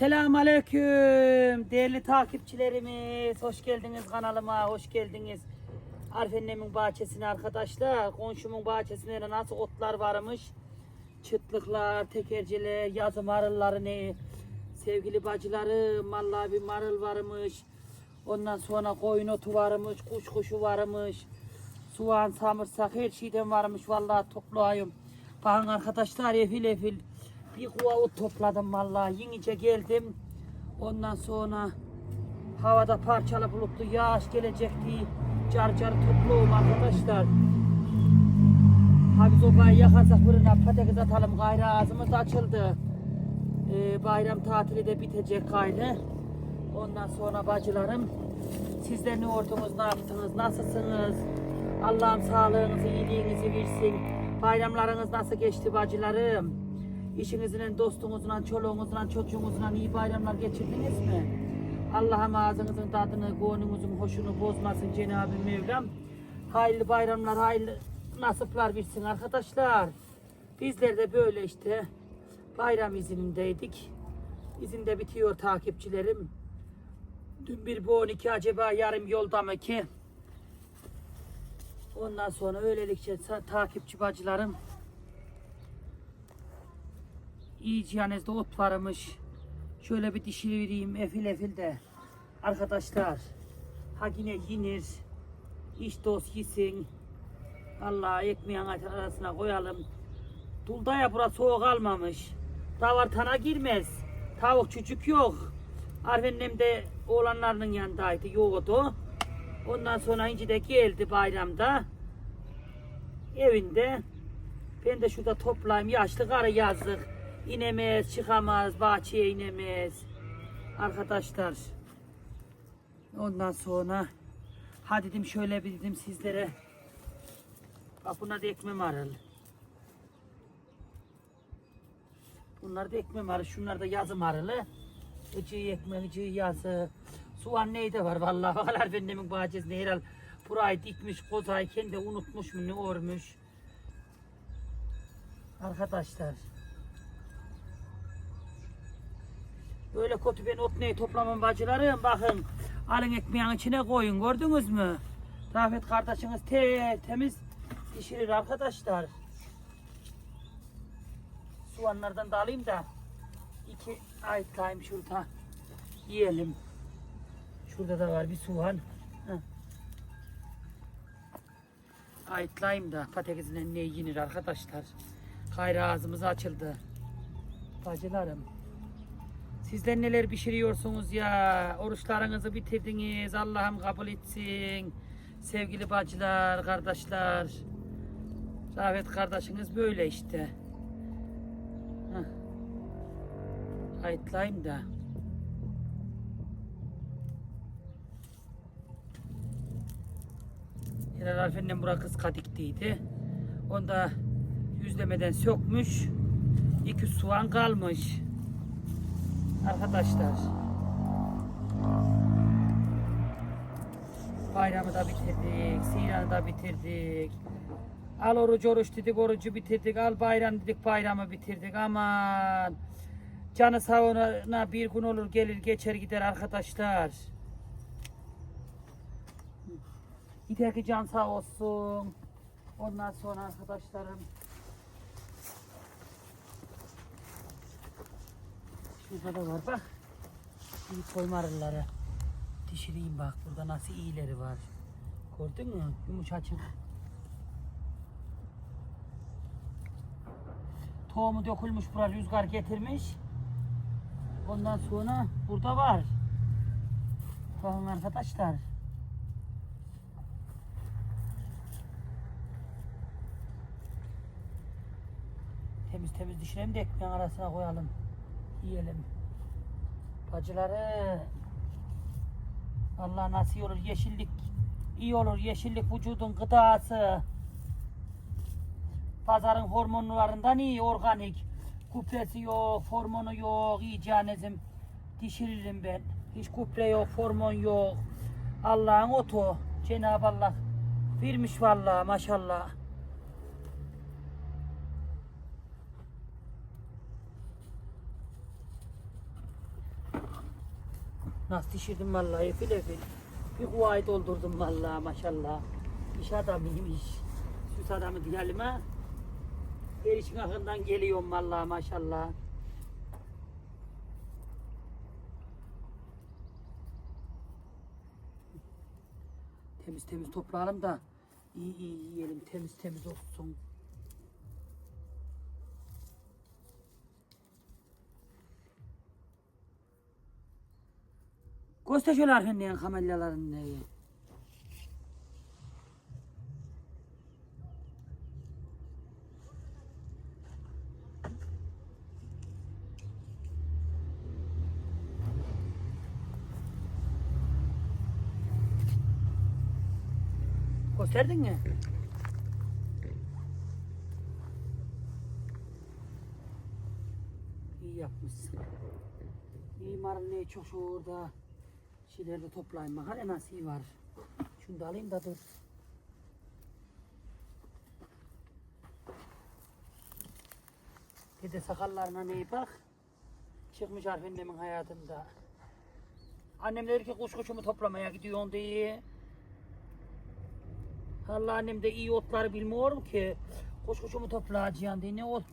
Selamun Aleyküm değerli takipçilerimiz. Hoş geldiniz kanalıma, hoş geldiniz. Arif annemin bahçesine arkadaşlar. Komşumun bahçesinde nasıl otlar varmış. Çıtlıklar, tekerceler, yazı marılları ne. Sevgili bacılarım, vallahi bir marıl varmış. Ondan sonra koyun otu varmış, kuş kuşu varmış. Soğan, samırsak her şeyden varmış vallahi toplayayım. Bakın arkadaşlar efil efil bir kuva topladım vallahi yenice geldim. Ondan sonra havada parçalı bulutlu yağış gelecek diye car car topluyorum arkadaşlar. Ha biz obayı yakarsak fırına patates atalım gayrı ağzımız açıldı. Ee, bayram tatili de bitecek gayrı. Ondan sonra bacılarım sizler ne ordunuz, ne yaptınız, nasılsınız? Allah'ım sağlığınızı, iyiliğinizi versin. Bayramlarınız nasıl geçti bacılarım? İşinizle, dostunuzla, çoluğunuzla, çocuğunuzla iyi bayramlar geçirdiniz mi? Allah'ım ağzınızın tadını, gönlünüzün hoşunu bozmasın Cenab-ı Mevlam. Hayırlı bayramlar, hayırlı nasipler versin arkadaşlar. Bizler de böyle işte bayram izinindeydik. İzin de bitiyor takipçilerim. Dün bir bu 12 acaba yarım yolda mı ki? Ondan sonra öylelikçe takipçi bacılarım iyice yanezde ot varmış. Şöyle bir dişini vereyim efil efil de. Arkadaşlar ha yine yenir. İş dost yesin. Allah ekmeğin arasına koyalım. Dulda ya burası soğuk almamış. Davartana girmez. Tavuk çocuk yok. Arifennem de oğlanlarının yanındaydı. Yoktu. Ondan sonra inci de geldi bayramda. Evinde. Ben de şurada toplayayım. Yaşlı karı yazdık. İnemez, çıkamaz, bahçeye inemez. Arkadaşlar. Ondan sonra ha dedim şöyle bir dedim sizlere. Bak buna da ekmem arıl. Bunlar da ekmem arı. Şunlar da yazım arılı. Icığı ekmek, icığı yazı. Soğan neydi var vallahi. Bakalar bendemin bahçesinde herhal burayı dikmiş, kozayı kendi unutmuş mu ne olmuş. Arkadaşlar. Böyle kötü ben ot neyi toplamam bacılarım. Bakın alın ekmeğin içine koyun gördünüz mü? Rafet kardeşiniz te temiz pişirir arkadaşlar. Soğanlardan da alayım da iki ayıtlayayım şurada yiyelim. Şurada da var bir soğan. Ayıtlayayım da patatesin ne yenir arkadaşlar. Kayra ağzımız açıldı. Bacılarım. Sizler neler pişiriyorsunuz ya? Oruçlarınızı bitirdiniz. Allah'ım kabul etsin. Sevgili bacılar, kardeşler. Rafet kardeşiniz böyle işte. Heh. Ayıtlayayım da. Helal Arife'nin bura kız kadiktiydi. Onda yüzlemeden sökmüş. İki soğan kalmış. Arkadaşlar. Bayramı da bitirdik. Siranı da bitirdik. Al oruç oruç dedik orucu bitirdik. Al bayram dedik bayramı bitirdik. Aman. Canı sağına bir gün olur gelir geçer gider arkadaşlar. Gider ki can sağ olsun. Ondan sonra arkadaşlarım. Şurada da var bak. İyi koyma arıları. Dişireyim bak burada nasıl iyileri var. Gördün mü? Yumuşacık. Tohumu dökülmüş buraya rüzgar getirmiş. Ondan sonra burada var. Bakın arkadaşlar. Temiz temiz dişirelim de ekmeğin arasına koyalım. Yiyelim. Bacıları. Allah nasıl olur yeşillik iyi olur yeşillik vücudun gıdası. Pazarın hormonlarından iyi organik. Kupresi yok, hormonu yok, iyicanezim. Dişiririm ben. Hiç kupre yok, hormon yok. Allah'ın otu. Cenab-ı Allah vermiş vallahi maşallah. Nasıl düşürdüm vallahi efil efil. Bir kuvayı doldurdum vallahi maşallah. İş adamıymış. Süs adamı diyelim ha. Her işin akından geliyorum vallahi maşallah. Temiz temiz toplayalım da iyi iyi yiyelim temiz temiz olsun. Göster şöyle arkandayan kamelyaların neyi. Gösterdin mi? İyi yapmışsın. İyi marulneyi çok şu orada şeylerde toplayayım. Bakar en az iyi var. Şunu da alayım da dur. Dede sakallarına neyi bak. Çıkmış Arifendemin hayatında. Annem dedi ki kuş kuşumu toplamaya gidiyorsun diye. Allah annem de iyi otları bilmiyorum ki. Kuş kuşumu toplayacağım diye. Ne ot,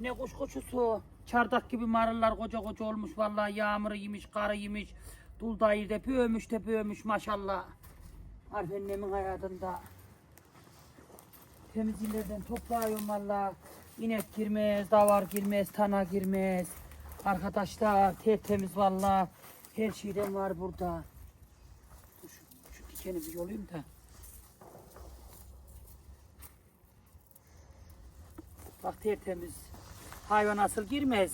ne kuş kuşusu. Çardak gibi marullar koca koca olmuş vallahi yağmuru yemiş, karı yemiş. Dul dayı da büyümüş de büyümüş maşallah. Arif annemin hayatında. Temiz illerden topluyorum valla. İnek girmez, davar girmez, tana girmez. Arkadaşlar tertemiz valla. Her şeyden var burada. Dur şu, şu dikeni bir yolayım da. Bak tertemiz. Hayvan asıl girmez.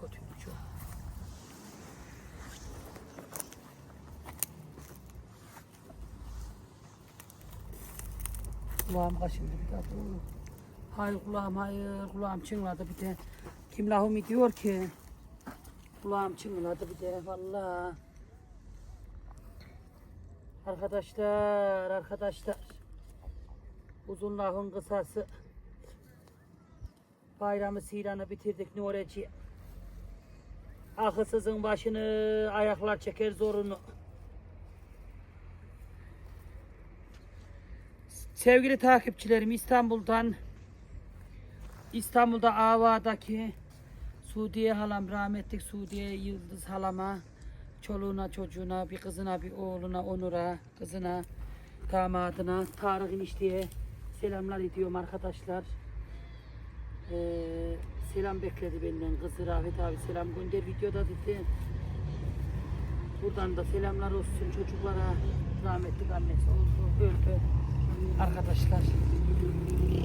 Kötüymüş o. Kulağım kaşındı bir daha. Hayır kulağım hayır. Kulağım çınladı bir de. Kim lahum diyor ki. Kulağım çınladı bir de valla. Arkadaşlar arkadaşlar. Uzun lafın kısası. Bayramı seyranı bitirdik olacak? Akılsızın başını ayaklar çeker zorunu. Sevgili takipçilerim İstanbul'dan İstanbul'da Ava'daki Suudiye halam rahmetlik Suudiye Yıldız halama çoluğuna çocuğuna bir kızına bir oğluna Onur'a kızına damadına Tarık enişteye selamlar ediyorum arkadaşlar. Ee, selam bekledi benden kızı Rafet abi selam gönder videoda dedi. Buradan da selamlar olsun çocuklara rahmetlik annesi oldu öldü arkadaşlar.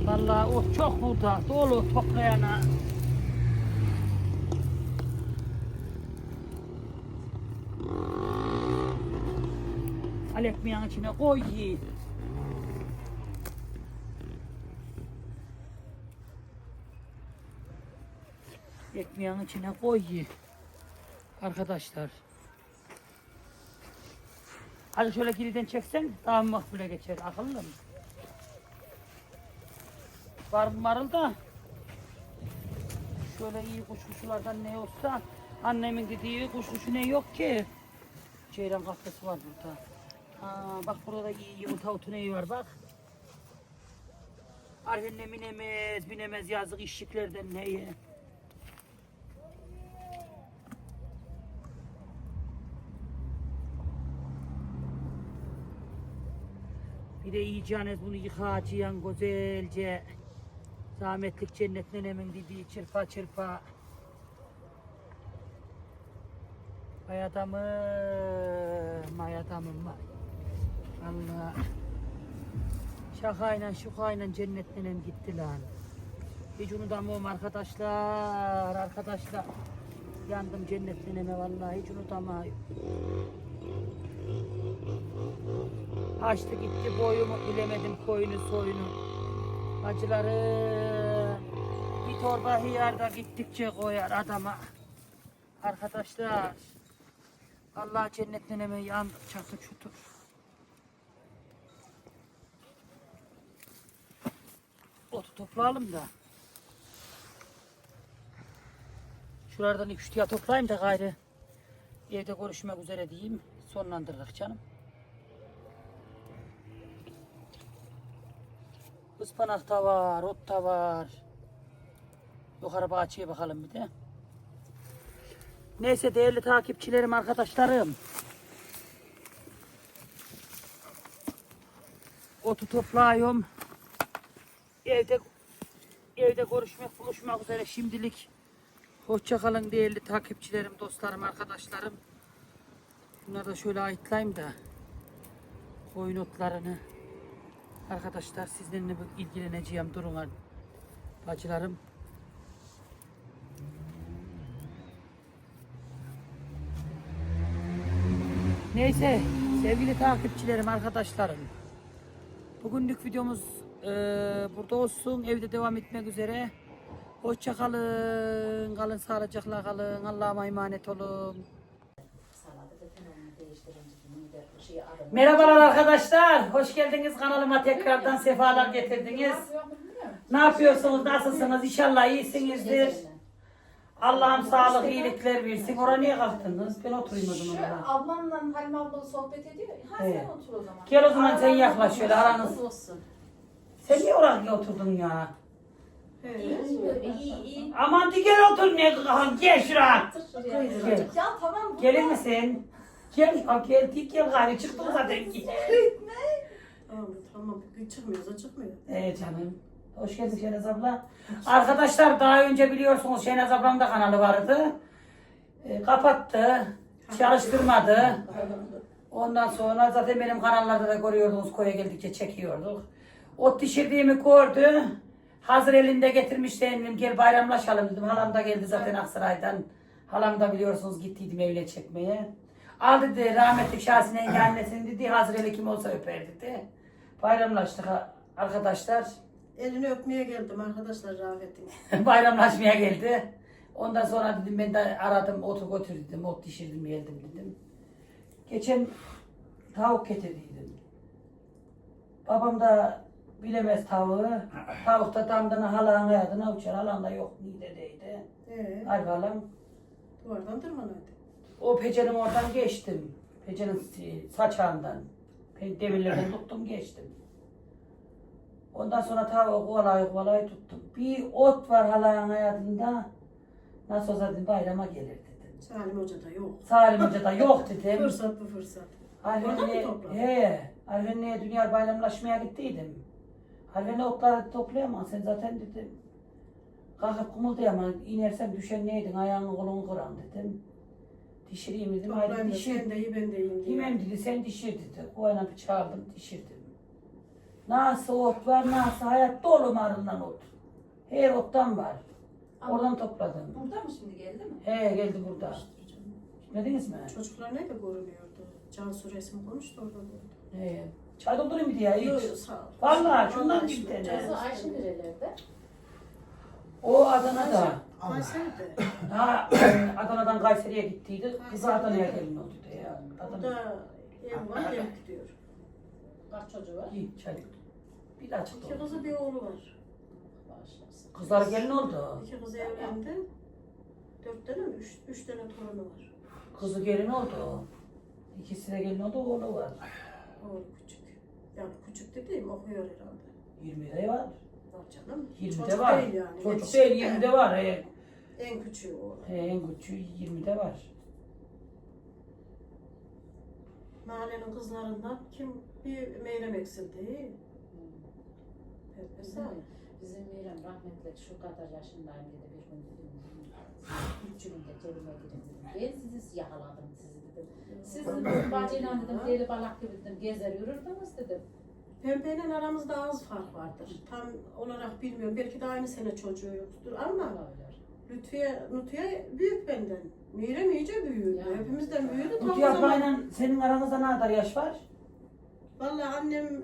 Vallahi o çok burada dolu toplayana. Al ekmeğin içine koy yiyin. Ekmeğin içine koy ye. Arkadaşlar. Hadi şöyle geriden çeksen daha makbule geçer. Akıllı mı? Var marul da. Şöyle iyi kuş kuşulardan ne olsa annemin dediği kuş kuşu ne yok ki. Ceylan kahvesi var burada. Aa, bak burada da iyi yumurta otu neyi var bak. Arifenle binemez, binemez yazık işçiklerden neyi. Bir de yiyeceğiniz bunu yıkacaksın güzelce. Zahmetlik cennet nenemin dediği çırpa çırpa. Vay adamım, vay adamım vay. Allah. Şakayla şukayla cennet nenem gitti lan. Hiç unutamıyorum arkadaşlar, arkadaşlar. Yandım cennet neneme vallahi hiç unutamıyorum. Açtı gitti boyumu bilemedim koyunu soyunu. Acıları bir torba hıyar da gittikçe koyar adama. Arkadaşlar Allah cennet neneme yandık çatır çutur. Otu toplayalım da. Şuralardan iki üç toplayayım da gayrı. Evde görüşmek üzere diyeyim. Sonlandırdık canım. Ispanak da var, ot da var. Yukarı bahçeye bakalım bir de. Neyse değerli takipçilerim, arkadaşlarım. Otu toplayıyorum. Evde evde görüşmek, buluşmak üzere şimdilik. Hoşça kalın değerli takipçilerim, dostlarım, arkadaşlarım. Bunları da şöyle ayıtlayayım da koyun otlarını. Arkadaşlar sizlerle ilgileneceğim durun ha- bacılarım. Neyse sevgili takipçilerim, arkadaşlarım. Bugünlük videomuz eee, burada olsun. Evde devam etmek üzere. Hoşça kalın. Kalın sağlıcakla kalın. Allah'a emanet olun. Merhabalar arkadaşlar. Hoş geldiniz kanalıma tekrardan sefalar getirdiniz. Ne yapıyorsunuz? Nasılsınız? İnşallah iyisinizdir. Allah'ım sağlık, iyilikler versin. Oraya niye kalktınız? Ben oturayım o zaman. Şu oraya. ablamla Halime abla sohbet ediyor. Ha Evet. sen otur o zaman. Gel o zaman sen yaklaş şöyle, aranız- Olsun. Sen niye oraya oturdun ya? İyi iyi iyi. Aman di gel otur ne gel şuraya. Gel. Ya tamam. Gelir misin? Gel ya gel dik gel gari çıktın zaten ki. Tamam tamam çıkmıyorsa çıkmıyor. Evet canım. Hoş geldin Şenaz abla. Arkadaşlar daha önce biliyorsunuz Şenaz ablamın da kanalı vardı. E, kapattı. Çalıştırmadı. Ondan sonra zaten benim kanallarda da görüyordunuz koya geldikçe çekiyorduk. Ot pişirdiğimi gördü. Hazır elinde getirmiş dedim gel bayramlaşalım dedim. Halam da geldi zaten Aksaray'dan. Halam da biliyorsunuz gittiydim evine çekmeye. Al dedi rahmetli Şahsine'nin annesini dedi hazır eli kim olsa öper dedi. Bayramlaştık arkadaşlar. Elini öpmeye geldim arkadaşlar rahmetli. Bayramlaşmaya geldi. Ondan sonra dedim ben de aradım otu götür dedim. Ot pişirdim geldim dedim. Geçen tavuk getirdiydim. Babam da bilemez tavuğu. Tavuk da damdan halan ayadına uçar. Halan da yok midedeydi. Ee, Harbi halam. duvardan tırmanaydı. O pecenin oradan geçtim. Pecenin saçağından. Demirlerden tuttum geçtim. Ondan sonra tavuk kolayı kolayı tuttum. Bir ot var halanın hayatında. Nasıl olsa dedim bayrama gelir dedim. Salim Hoca da yok. Salim Hoca da yok dedim. Fırsat bu fırsat. Oradan mı Alfenli'ye, topladın? he, Alfenli'ye dünya bayramlaşmaya gittiydim. Alfenli otları toplayamam sen zaten dedim. Kalkıp kumuldayamam. İnersem düşen neydin ayağını kolunu kıran dedim. Dişireyim dedim. Haydi Toplayın da dişir. sen de iyi ben de diye. Yemem dedi sen dişir dedi. Kovayla çağırdım dişirdim. Nasıl ot var nasıl hayat dolu marından ot. Her ottan var. Ama- Oradan topladım. Burada mı şimdi geldi mi? He geldi burada. Gitmediniz mi? Çocuklar ne de görünüyordu. Cansu resim konuştu orada gördüm. He. Çay doldurayım bir diye Yok hiç. yok sağ ol. Vallahi şundan bir tane. Ayşe nerelerde? O Adana'da. Kayseri'de. Ha, Adana'dan Kayseri'ye gittiydi. Kızı Adana'ya gelin oldu ya. Adana. Burada ev var ev gidiyor. Kaç çocuğu var? İyi çay. Bir açık İki oldu. kızı bir oğlu var. Bağışlasın. Kızlar gelin oldu. İki kızı evlendi. Dört tane mi? Üç, üç tane torunu var. Kızı gelin oldu. İkisi de gelin oldu, oğlu var. Oğlu küçük. Yani küçük dediğim okuyor herhalde. 20'de var. Var canım. 20'de Çocuk var. değil yani. Çocuk yetişkin değil de. 20'de var. He. En küçüğü oğlu. He, en küçüğü 20'de var. Mahallenin kızlarından kim bir meyrem eksildi. Pek Bizim, bizim Miran rahmetli şu kadar yaşındayım dedi bir gün dedim. Üç günde cebime girin dedim. Ben sizi yakaladım sizi dedim. Siz dedim bacıyla dedim deli balak gibi dedim gezer yürürdünüz dedim. Pembeyle aramızda az fark vardır. Tam olarak bilmiyorum. Belki de aynı sene çocuğu yoktur ama. Lütfiye, Lütfiye büyük benden. Meyrem iyice büyüdü. Yani. Hepimizden büyüdü. Tam Mutlu o zaman. ablayla senin aranızda ne kadar yaş var? Vallahi annem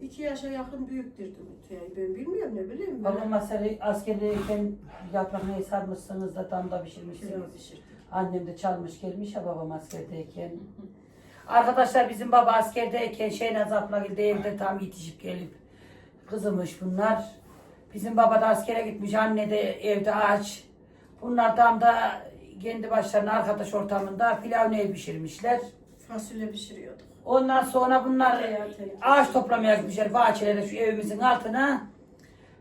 iki yaşa yakın büyüktürdü Lütfiye'yi. Ben bilmiyorum ne bileyim. Babam askeri, askeriyken yaprakını sarmışsınız da tam da Pilav pişirmişsiniz. pişirdik. Annem de çalmış gelmiş ya babam askerdeyken. Arkadaşlar bizim baba askerdeyken Şehnaz abla geldi evde tam yetişip gelip kızımış bunlar. Bizim baba da askere gitmiş anne de evde aç. Bunlar tam da kendi başlarına arkadaş ortamında pilav neyi pişirmişler. Fasulye pişiriyorduk. Ondan sonra bunlar ağaç toplamaya gitmişler bahçelere şu evimizin altına.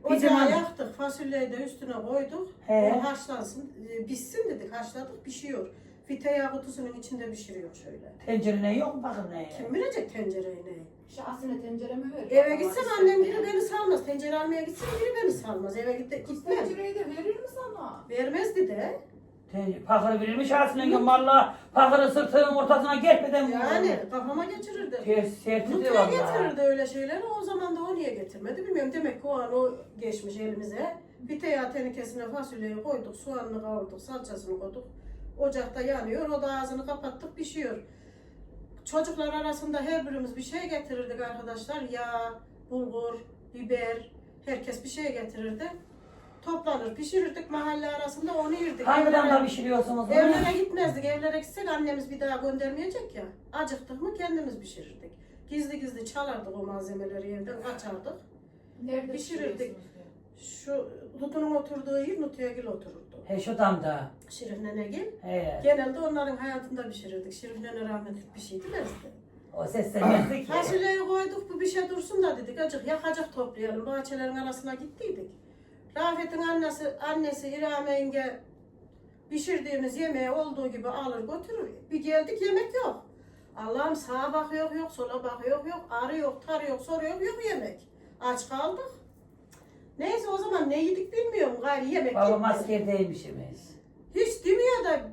Bizim Ocağı yaktık, fasulyeyi de üstüne koyduk. He. O haşlansın, e, pişsin dedik, haşladık, pişiyor. Tereyağı kutusunun içinde pişiriyor şöyle. Tencere ne yok mu bakın ne? Kim bilecek tencereyi ne? Şahsine tenceremi ver. Eve gitsem annem biri beni salmaz. Tencere almaya gitsem biri beni salmaz. Eve gitti, Kız gitmem. tencereyi de verir mi sana? Vermezdi de. Tencere, pakırı verilmiş ağzına yenge valla pakırı sırtının ortasına gelmeden Yani kafama geçirirdi. Ters sertidi Mutfağa valla. getirirdi öyle şeyleri. O zaman da o niye getirmedi bilmiyorum. Demek ki o an o geçmiş elimize. Bir tereyağı tenekesine fasulyeyi koyduk, soğanını kavurduk, salçasını koyduk. Ocakta yanıyor, o da ağzını kapattık, pişiyor. Çocuklar arasında her birimiz bir şey getirirdik arkadaşlar. Yağ, bulgur, biber, herkes bir şey getirirdi. Toplanır, pişirirdik mahalle arasında onu yerdik. Evlere- damda pişiriyorsunuz bunu? Evlere gitmezdik. Evlere gitsek annemiz bir daha göndermeyecek ya. Acıktık mı kendimiz pişirirdik. Gizli gizli çalardık o malzemeleri evden kaçardık. Nerede Pişirirdik. Şu Lutu'nun oturduğu yer Nutu'ya otururdu. He şu damda. Şerif Nenegil. He. Genelde onların hayatında pişirirdik. Şerif Nene rahmetlik bir şey demezdi. O seslenmezdi ki. Fasulyeyi koyduk bu bir şey dursun da dedik. Acık yakacak toplayalım. Bahçelerin arasına gittiydik. Rafet'in annesi, annesi İrame yenge pişirdiğimiz yemeği olduğu gibi alır götürür. Bir geldik yemek yok. Allah'ım sağa bakıyor yok, sola bakıyor yok, arı yok, tar yok, soruyor yok yemek. Aç kaldık. Neyse o zaman ne yedik bilmiyorum gayri yemek Babam gitti. askerdeymişimiz. Hiç demiyor da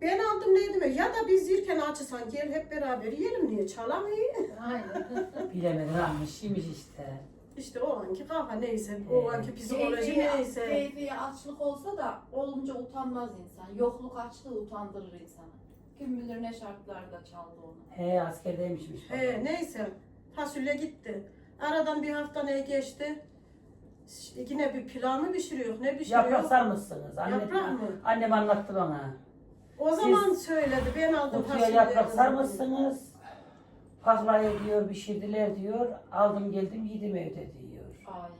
ben aldım ne demiyor. Ya da biz yerken açısan gel hep beraber yiyelim niye çalamıyor. Aynen. Bilemedin almış yemiş işte. İşte o anki kafa neyse, o anki psikoloji Keyfi, neyse. keyfi açlık olsa da olunca utanmaz insan. Yokluk açlığı utandırır insanı. Kim bilir ne şartlarda çaldı onu. He askerdeymişmiş. babam. He, neyse fasulye gitti. Aradan bir hafta ne geçti? İşte Yine bir pilav mı pişiriyor, ne pişiriyor? Yaprak sarmışsınız. Anne, Yaprak mı? Annem anlattı bana. O zaman söyledi, ben aldım Kutuya fasulyeyi. yaprak sarmışsınız. Paklayı diyor pişirdiler diyor. Aldım geldim yedim evde diyor. Ay.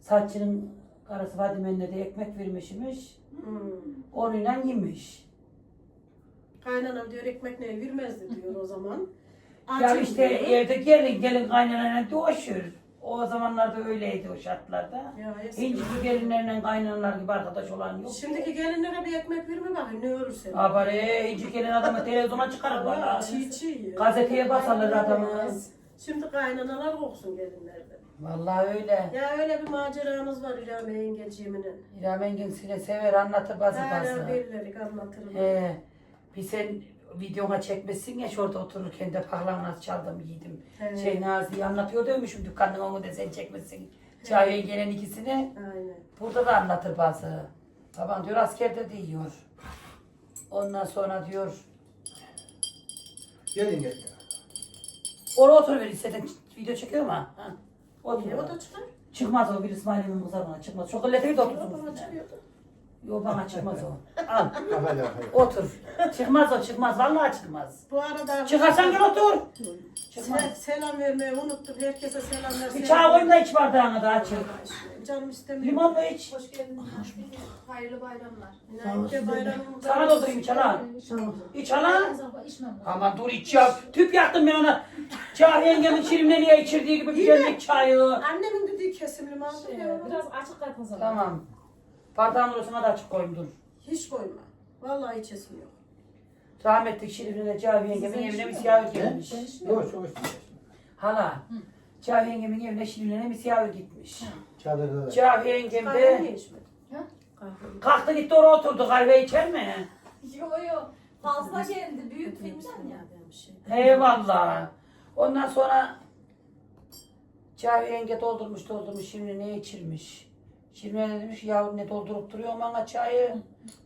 Saçının karısı Fadime'ne de ekmek vermişmiş. Hmm. Onunla yemiş. Kaynanam diyor ekmek ne vermezdi diyor o zaman. Ya işte diyor. evde gelin gelin kaynanayla dolaşıyor. O zamanlarda öyleydi o şartlarda. Ya eski. Hiçbir gelinlerle kaynanalar gibi arkadaş olan yok. Şimdiki gelinlere bir ekmek verme bakayım ne ölürse. Abare hiç gelin adamı televizyona çıkarır valla. Çiğ çiğ. Gazeteye basarlar adamı. Şimdi kaynanalar koksun gelinlerden. Vallahi öyle. Ya öyle bir maceramız var İlham yengeciğiminin. İrem Engin sile sever anlatır bazı bazı. birileri anlatırım. He, bir sen videona çekmişsin ya şurada otururken de parlanaz çaldım yedim. He. Şey Nazi'yi anlatıyor demişim dükkanın onu da sen çekmişsin. Cahil gelen ikisini. Aynen. Burada da anlatır bazı. Baban diyor askerde diyor. Ondan sonra diyor Gelin gelin. oraya otur ver istedin video çekiyor mu? Ha? Otur. Niye o da çıkar? Çıkmaz o bir İsmail'imin kızar ona çıkmaz. Çok de otursun çıkıyordu. Yok bana çıkmaz o. Al Kafayla kafayla. otur. Çıkmaz o çıkmaz vallahi çıkmaz. Bu arada Çıkarsan gel otur. Çıkmaz. Se- selam vermeyi unuttum. Herkese selamlar. Bir çay koyun da iç bardağını da açın. Canım istemiyor. Limonlu iç. Hoş geldin. Hayırlı bayramlar. Nayte bayramımız. Sana da oturayım iç hala. İç hala. İçmem. Aman dur iç ya. Tüp yaktım ben ona. Cahil yengemin şirimle niye içirdiği gibi güzellik çayı. Annemin dediği kesimli aldım Şey, ya? biraz açık zaman. Tamam. Bardağın orasına da açık koyayım dur. Hiç koyma. Vallahi içesim yok. Rahmetli Şerif'le Cahil yengemin evine misafir gelmiş. Yok çok işte. Hala. Cahil yengemin evine Şerif'le misafir gitmiş. Çadırda da. Cahil yengem Kahve de niye içmedin? Ha? Kahve. kalktı gitti oraya oturdu kahve içer mi? Yo yo. Fazla geldi. Büyük filmden ya. Bir şey. Eyvallah. Ondan sonra Cahil yenge doldurmuş doldurmuş şimdi ne içirmiş. Şimdi ne demiş yavrum ne doldurup duruyor bana çayı.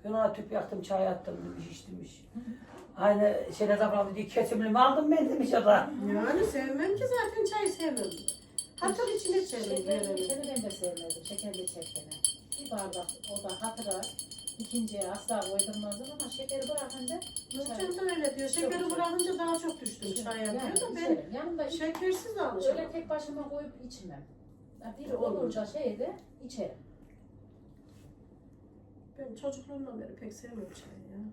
Ben ona tüp yaktım çay attım demiş iç demiş. Aynı Şenaz ablam dedi kesimli mi aldım ben demiş o da. Yani sevmem ki zaten çay sevmem. Hatır içine içerim. Şekerli içeri ben de sevmezdim. Şekerli içerken. Bir bardak o da hatıra. İkinciye asla koydurmazdım ama şekeri bırakınca Nurcan da öyle diyor. Şekeri bırakınca daha çok düştüm çaya diyor da ben iç- şekersiz de öyle alışamam. tek başıma koyup içmem. Ya Biri Olur. olunca şeyde içerim. Ben çocukluğumdan beri pek sevmiyorum çayı ya.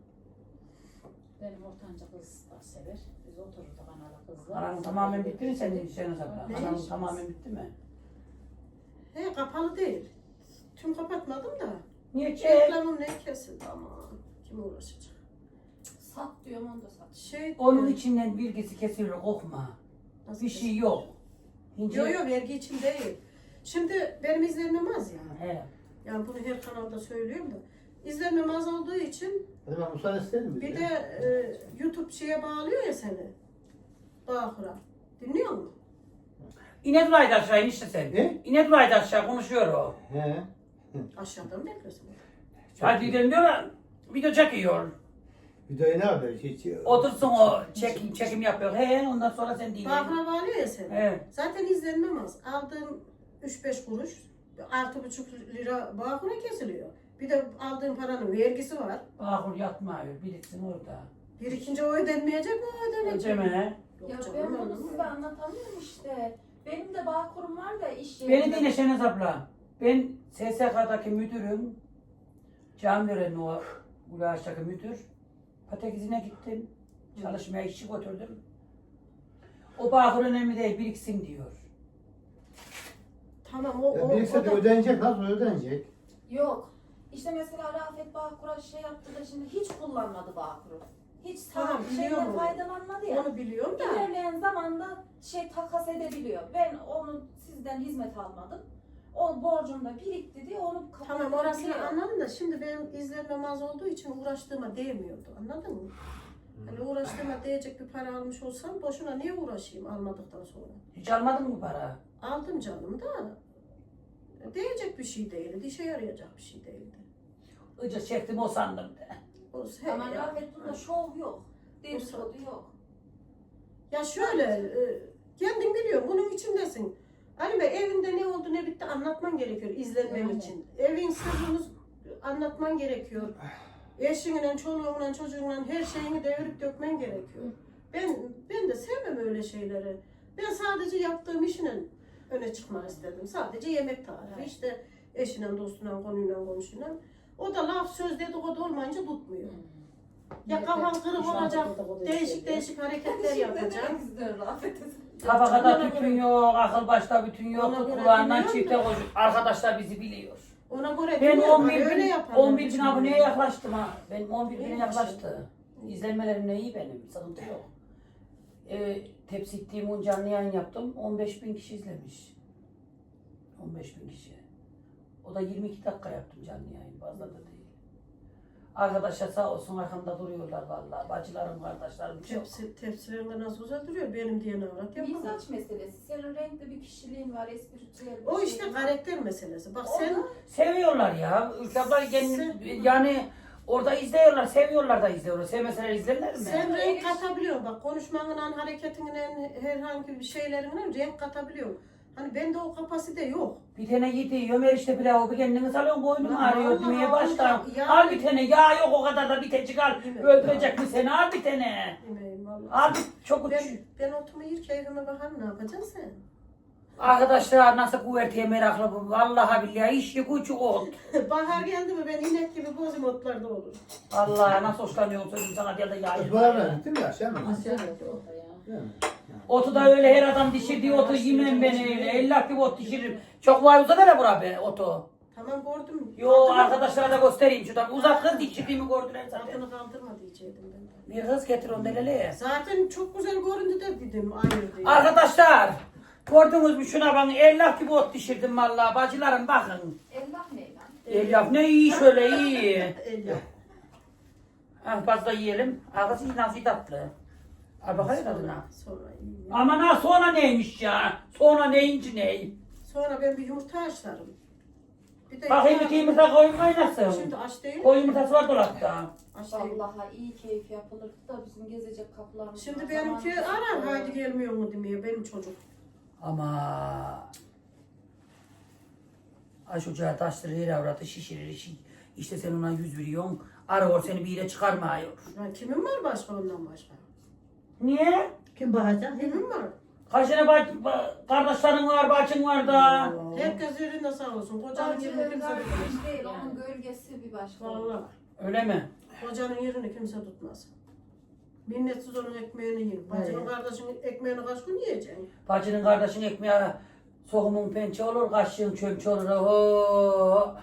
Benim ortanca kız da sever. Biz otururduk analı kızla. Anam tamamen bitti mi senin Şenaz abla? Ne Anam iş? tamamen bitti mi? He kapalı değil. Tüm kapatmadım da. Niye çek? Reklamım ne kesildi ama. Kim uğraşacak? Sat diyorum onu da sat. Şey, Onun içinden bilgisi kesiliyor kokma. Nasıl Bir şey yok. İnce- Yok yok vergi için değil. Şimdi benim izlenmem az ya. He. Yani bunu her kanalda söylüyorum da. İzlenmem az olduğu için Hadi ben müsaade isterim bir de e, YouTube şeye bağlıyor ya seni. Bağkur'a. Dinliyor musun? İne duraydı aşağı işte sen. Ne? İne duraydı aşağı konuşuyor o. He. Aşağıdan bekliyorsun. Hadi gidelim diyor video çekiyor. Videoyu ne yapıyor? Hiç, Otursun o çekim çekim yapıyor. He ondan sonra sen dinle. Bağkur'a bağlıyor ya seni. He. Zaten izlenmem az. Aldığım 3-5 kuruş, 6,5 lira Bağkur'a kesiliyor. Bir de aldığım paranın vergisi var. Bağkur yatmıyor. Biriksin orada. Bir ikinci o ödenmeyecek mi o ödenecek? Öceme. Yok Ya canım, ben bunu mi? size anlatamıyorum işte. Benim de bağ kurum var da iş Beni yerinde. dinle Şeniz abla. Ben SSK'daki müdürüm. Camilerin o Ulaş'taki müdür. Patekizine gittim. Çalışmaya işçi götürdüm. O Bağkur önemli değil biriksin diyor. Tamam o, Ya o, birisi o de da ödenecek. Nasıl ödenecek? Yok. İşte mesela Rafet Bağkur'a şey yaptı da şimdi hiç kullanmadı Bağkur'u. Hiç sağ Tamam, biliyorum şeyden onu. faydalanmadı ya. onu biliyorum da. İlerleyen zamanda şey takas edebiliyor. Ben onu sizden hizmet almadım. O borcum da birikti diye onu kabul Tamam orasını edebiliyor. anladım da şimdi benim izlenmem az olduğu için uğraştığıma değmiyordu. Anladın mı? Hani uğraştığıma değecek bir para almış olsam boşuna niye uğraşayım almadıktan sonra? Hiç almadın mı para? Aldım canım da değecek bir şey değildi. işe yarayacak bir şey değildi. Ica çektim o sandım de. O, he, Ama bunda şov yok. Dedikodu yok. ya şöyle e, kendin biliyorsun bunun içindesin. Ali Bey evinde ne oldu ne bitti anlatman gerekiyor izlenmem Aynen. için. Evin sırrını anlatman gerekiyor. Eşinle, çoluğunla, çocuğunla her şeyini devirip dökmen gerekiyor. Ben ben de sevmem öyle şeyleri. Ben sadece yaptığım işine öne çıkmak istedim. Sadece yemek tarifi. Evet. İşte eşinle, dostuyla, konuyla, komşuyla. O da laf söz dedikodu olmayınca tutmuyor. Ya kafan kırık olacak, değişik değişik hareketler yapacağım. istiyor Rafet'e. Tabakada bütün yok, akıl başta bütün yok, kulağından çifte koyuyor. Arkadaşlar bizi biliyor. Ona göre Ben bilmiyorum, 11 öyle bin, yaparlar. 11 bin aboneye yaklaştım ha. Ben 11 bine İyi yaklaştı. İzlenmelerim ne iyi benim, sıkıntı yok. Ee, tepsi ittiğim un canlı yayın yaptım, 15 bin kişi izlemiş. 15 bin kişi. O da 22 dakika yaptım canlı yayın, fazla da değil. Arkadaşlar sağ olsun arkamda duruyorlar vallahi. Bacılarım, kardeşlerim çok. Tepsi, tepsilerinde nasıl güzel duruyor benim diyen avrat yapamam. Mizaç meselesi. Senin renkli bir kişiliğin var, espritüel bir O işte var. karakter meselesi. Bak sen Seviyorlar ya. Ülke abla kendi- Sen- yani orada izliyorlar, seviyorlar da izliyorlar. Sevmeseler izlerler mi? Sen renk katabiliyorsun bak konuşmanla, hareketinle, herhangi bir şeylerinle renk katabiliyorsun. Hani bende o kapasite yok. Bir tane yedi yiyorum işte pilavı bir kendini salıyorsun boynum Ya ağrıyor vallahi demeye Allah, ya- Al bir tane ya yok o kadar da bir tecik al. Evet. Öldürecek mi seni al bir tane. Vallahi. Al bir çok uç. Ben, ben otumu yer keyfime bakarım ne yapacaksın sen? Arkadaşlar nasıl kuvvetiye meraklı bu. Vallahi billahi işi gücü ol. Bahar geldi mi ben inek gibi bozum otlarda olur. Vallahi nasıl hoşlanıyorum söyleyeyim sana diye de yayın. Bu arada gittin mi akşam mı? Asya'da orada ya. Otu da öyle her adam dişirdiği otu yemem ben öyle. Ellah gibi ot dişiririm. Çok vay uzadı da bura be otu. Tamam gördüm. Yo arkadaşlara da göstereyim şuradan. Uzak kız dişirdiğimi gördüler zaten. Altını kaldırma diyecektim ben. Bir kız getir onu delele. Zaten çok güzel göründü de dedim hayır diye. Arkadaşlar gördünüz mü şuna bakın ellah gibi ot dişirdim vallahi bacılarım bakın. Allah ne lan? Ellah ne iyi şöyle iyi. El yap. Ah fazla yiyelim. Ağzı nasıl tatlı. Al bakayım tadına. Sonra iyi. Aman ha sonra neymiş ya? Sonra neyinci ney? Sonra ben bir yumurta haşlarım. Bir de Bakayım iki yumurta koyun kaynasın. Şimdi aç değil. Koyun yumurtası var dolapta. Aç değil. Vallahi iyi keyif yapılırdı da bizim gezecek kapılarımız Şimdi var. benimki Zamanımız arar haydi gelmiyor mu demeye benim çocuk. Ama Ay çocuğa taştırır avratı şişirir işi. İşte sen ona yüz veriyorsun. Arıyor seni bir yere çıkarmıyor. Ya kimin var başka ondan başka? Niye? Kim bakacak? Kimin var? Kaç tane bac- ba- kardeşlerin var, bacın var da. Herkes yerinde sağ olsun. Kocanın yerini kimse tutmaz. kardeş değil, onun gölgesi bir başka. Vallahi. Öyle mi? Kocanın yerini kimse tutmaz. Minnetsiz onun ekmeğini yiyin. Bacının kardeşinin ekmeğini kaç gün yiyeceksin? Bacının kardeşin ekmeği soğumun pençe olur, kaşığın çömçe olur. Oho.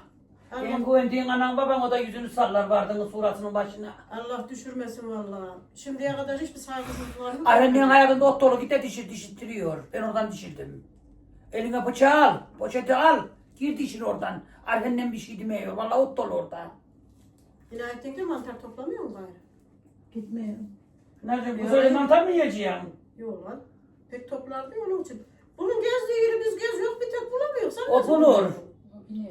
Allah, güvendiğin anan baban o da yüzünü sallar vardığın suratının başına. Allah düşürmesin vallahi. Şimdiye kadar hiçbir saygısızlık var mı? Annenin ayağında ot dolu git de dişir, dişirttiriyor. Ben oradan dişirdim. Eline bıçağı al, poşeti al. Gir dişir oradan. Arfenden bir şey demiyor. Vallahi ot dolu orada. İnayettin'de mantar toplamıyor mu gayrı? Gitmiyorum. Nerede? Bu söyle mantar mı yiyeceğim? Yok lan. Pek toplardı ya onun için. Bunun gezdiği yeri biz geziyoruz bir tek bulamıyoruz. Sen O nasıl bulur. buluyorsun?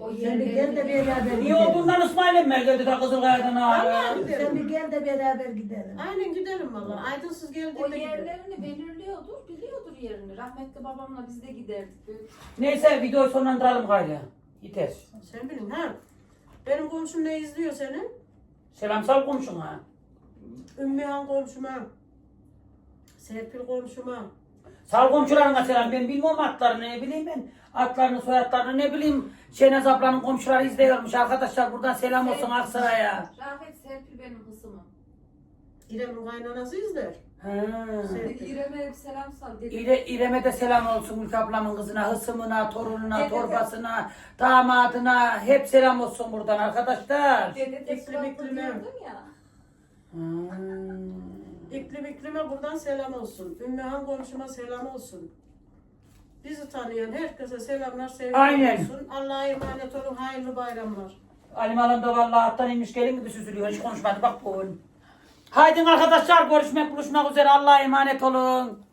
O Sen bir gel de beraber Niye gidelim. olduğundan İsmail emmer geldi de Kızılkaya'dan ağrı. gidelim. Sen bir gel de beraber gidelim. Aynen gidelim valla. Aydınsız o geldiğinde gidelim. yerlerini belirliyordur, biliyordur yerini. Rahmetli babamla biz de giderdik. Böyle Neyse videoyu sonlandıralım gayrı. Yeter. Sen bilin ha. Benim komşum ne izliyor senin? Selam sal komşuna. Ümmühan komşuma. Serpil komşuma. Sal komşularına selam. Ben bilmiyorum atlarını ne bileyim ben. Atlarını soyadlarını ne bileyim. Şenaz ablanın komşuları izliyormuş. Arkadaşlar buradan selam olsun Aksaray'a. Rahmet Serpil benim kızımım. İrem'in kaynanası izler. Ha. Serpil. İrem'e bir selam sal. İre, İrem'e de selam olsun Ülke ablamın kızına, hısımına, torununa, Evet, torbasına, damadına. Hep selam olsun buradan arkadaşlar. Dede diyordun ya. Hmm. İklim iklime buradan selam olsun. Ümmühan komşuma selam olsun. Bizi tanıyan herkese selamlar, sevgiler Aynen. olsun. Allah'a emanet olun. Hayırlı bayramlar. Alim Hanım da vallahi attan inmiş gelin gibi süzülüyor. Hiç konuşmadı bak bu. Haydi arkadaşlar görüşmek buluşmak üzere. Allah'a emanet olun.